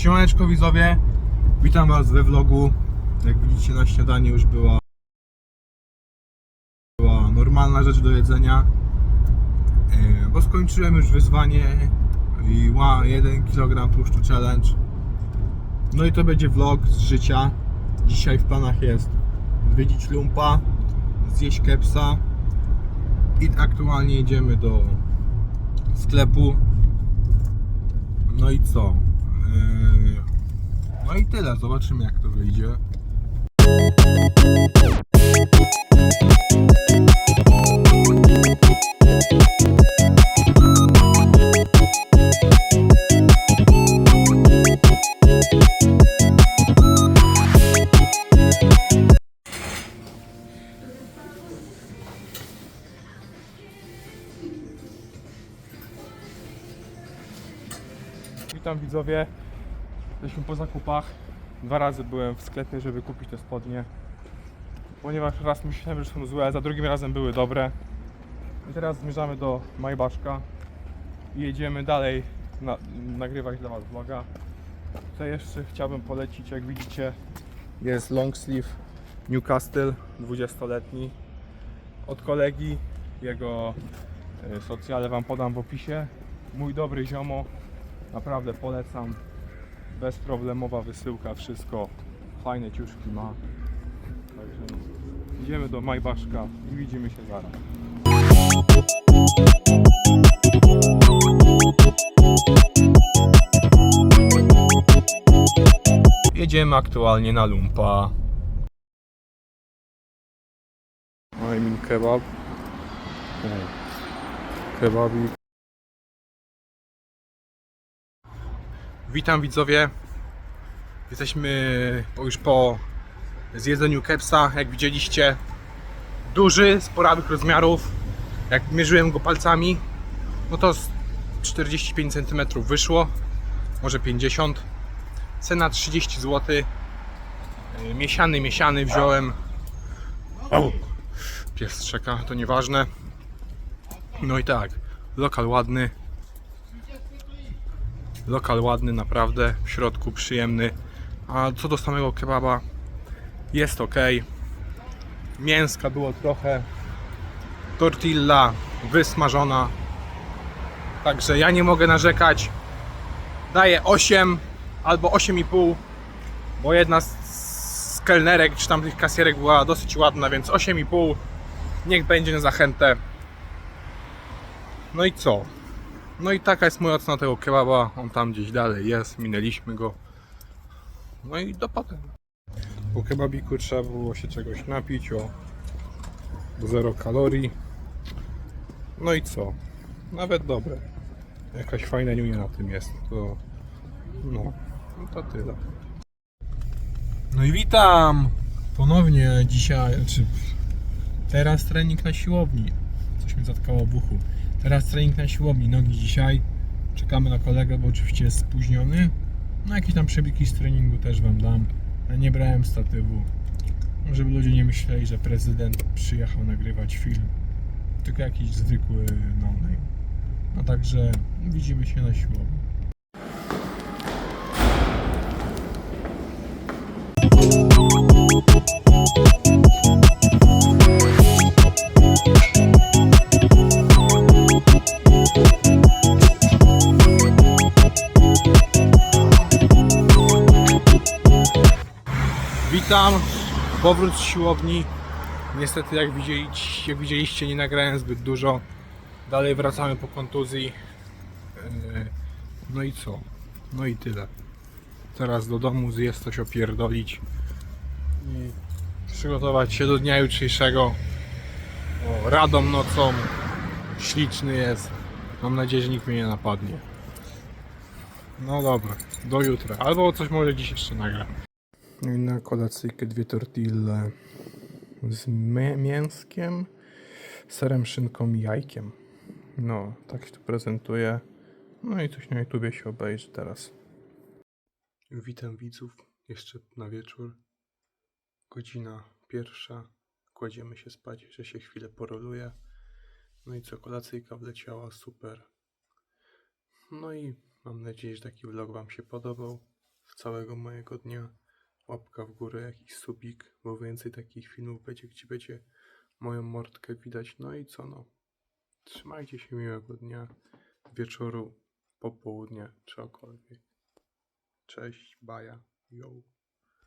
Siemaneczko widzowie, witam was we vlogu. Jak widzicie na śniadanie już była, była normalna rzecz do jedzenia. E, Bo skończyłem już wyzwanie i ła 1 kg tłuszczu challenge. No i to będzie vlog z życia. Dzisiaj w planach jest odwiedzić lumpa, zjeść kepsa i aktualnie jedziemy do sklepu. No i co? Yy, No i tyle, zobaczymy jak to wyjdzie. Witam widzowie. Jesteśmy po zakupach. Dwa razy byłem w sklepie, żeby kupić te spodnie. Ponieważ raz myślałem, że są złe, za drugim razem były dobre. I teraz zmierzamy do Majbaszka i jedziemy dalej na, nagrywać dla Was vloga. Co jeszcze chciałbym polecić, jak widzicie, jest long sleeve Newcastle 20-letni od kolegi. Jego e, socjale Wam podam w opisie. Mój dobry ziomo, Naprawdę polecam. Bezproblemowa wysyłka, wszystko. Fajne ciuszki ma. Także idziemy do Majbaszka i widzimy się zaraz. Jedziemy aktualnie na lumpa. I kebab. Kebabik. Witam widzowie. Jesteśmy już po zjedzeniu kepsa, jak widzieliście. Duży, sporawych rozmiarów. Jak mierzyłem go palcami, no to z 45 cm wyszło, może 50. Cena 30 zł. Yy, Miesiany, miesiany wziąłem. Pies czeka, to nieważne. No i tak, lokal ładny. Lokal ładny, naprawdę, w środku przyjemny. A co do samego kebaba, jest ok. Mięska było trochę. Tortilla wysmażona. Także ja nie mogę narzekać. Daję 8 albo 8,5, bo jedna z, kelnerek czy tam tych kasjerek była dosyć ładna, więc 8,5 niech będzie na zachętę. No i co? No i taka jest moja ocena tego kebaba. On tam gdzieś dalej jest, minęliśmy go. No i do potem. Po kebabiku trzeba było się czegoś napić o zero kalorii. No i co? Nawet dobre. Jakaś fajna niunia na tym jest. To no, no to tyle. No i witam ponownie dzisiaj, czy teraz trening na siłowni. Coś mi zatkało w uchu. Teraz trening na siłowni, nogi dzisiaj. Czekamy na kolegę, bo oczywiście jest spóźniony. No jakieś tam przebiki z treningu też Wam dam. Ja nie brałem statywu, żeby ludzie nie myśleli, że prezydent przyjechał nagrywać film. Tylko jakiś zwykły no-name. No także widzimy się na siłowni. Witam, powrót z siłowni. Niestety jak widzieliście, jak widzieliście nie nagrałem zbyt dużo. Dalej wracamy po kontuzji. Yy, No i co? No i tyle. Teraz do domu zjeść coś opierdolić i przygotować się do dnia jutrzejszego. O, Radom nocą. Śliczny jest. Mam nadzieję, że nikt mnie nie napadnie. No dobra, do jutra. Albo coś może dziś jeszcze nagram. No na kolacyjkę dwie tortille z mię- mięskiem, serem, szynką i jajkiem. No, tak się to prezentuje. No i coś na YouTubie się obejrzy teraz. Witam widzów jeszcze na wieczór. Godzina pierwsza. Kładziemy się spać, że się chwilę poroluje. No i co, kolacyjka wleciała, super. No i mam nadzieję, że taki vlog Wam się podobał. całego mojego dnia. Łapka w górę, jakiś subik, bo więcej takich filmów będzie, gdzie będzie moją mordkę widać. No i co no. Trzymajcie się miłego dnia, wieczoru, popołudnia, czegokolwiek. Cześć, baja, yo.